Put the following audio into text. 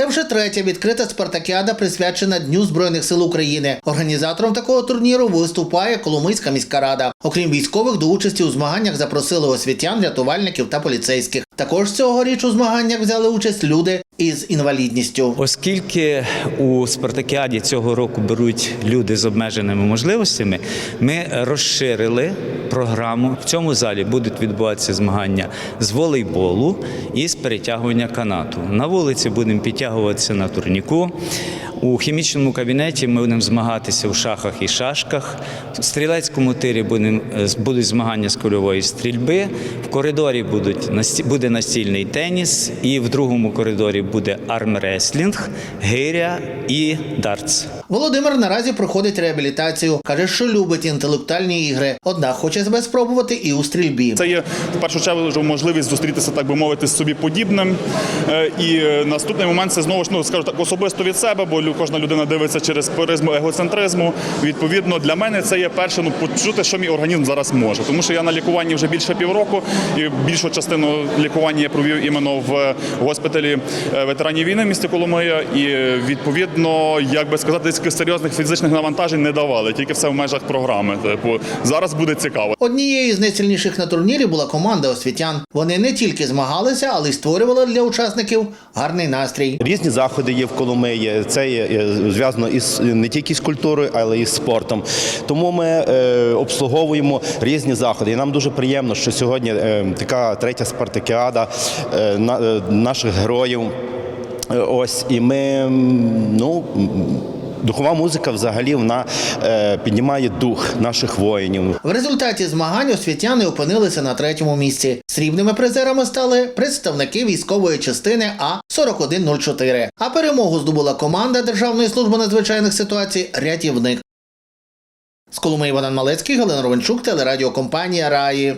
Це вже третя відкрита спартакіада, присвячена Дню Збройних сил України. Організатором такого турніру виступає Коломийська міська рада. Окрім військових, до участі у змаганнях запросили освітян, рятувальників та поліцейських. Також цьогоріч у змаганнях взяли участь люди із інвалідністю. Оскільки у Спартакіаді цього року беруть люди з обмеженими можливостями, ми розширили програму. В цьому залі будуть відбуватися змагання з волейболу і з перетягування канату. На вулиці будемо підтягуватися на турніку. У хімічному кабінеті ми будемо змагатися в шахах і шашках. В стрілецькому тирі будемо, е, будуть змагання з кульової стрільби. В коридорі будуть, буде настільний теніс, і в другому коридорі буде армреслінг, гиря і дартс. Володимир наразі проходить реабілітацію. каже, що любить інтелектуальні ігри. Однак хоче себе спробувати і у стрільбі. Це є в першу чергу можливість зустрітися, так би мовити, з собі подібним. Е, І е, наступний момент це знову ж ну скажу так особисто від себе, бо кожна людина дивиться через призму егоцентризму. Відповідно, для мене це є перше ну почути, що мій організм зараз може. Тому що я на лікуванні вже більше півроку, і більшу частину лікування я провів іменно в госпіталі е, ветеранів війни в місті Коломия. І відповідно, як би сказати, таких серйозних фізичних навантажень не давали, тільки все в межах програми. Типу зараз буде цікаво. Однією з найсильніших на турнірі була команда освітян. Вони не тільки змагалися, але й створювали для учасників гарний настрій. Різні заходи є в Коломиї. Це є е, зв'язано із не тільки з культурою, але й з спортом. Тому ми е, обслуговуємо різні заходи. І нам дуже приємно, що сьогодні е, така третя спартакіада на, наших героїв. Ось і ми ну. Духова музика взагалі вона е, піднімає дух наших воїнів. В результаті змагань освітяни опинилися на третьому місці. Срібними призерами стали представники військової частини А 4104. А перемогу здобула команда Державної служби надзвичайних ситуацій Рятівник. З Коломиї Іван Малецький, Галина Ровенчук, телерадіокомпанія Раї.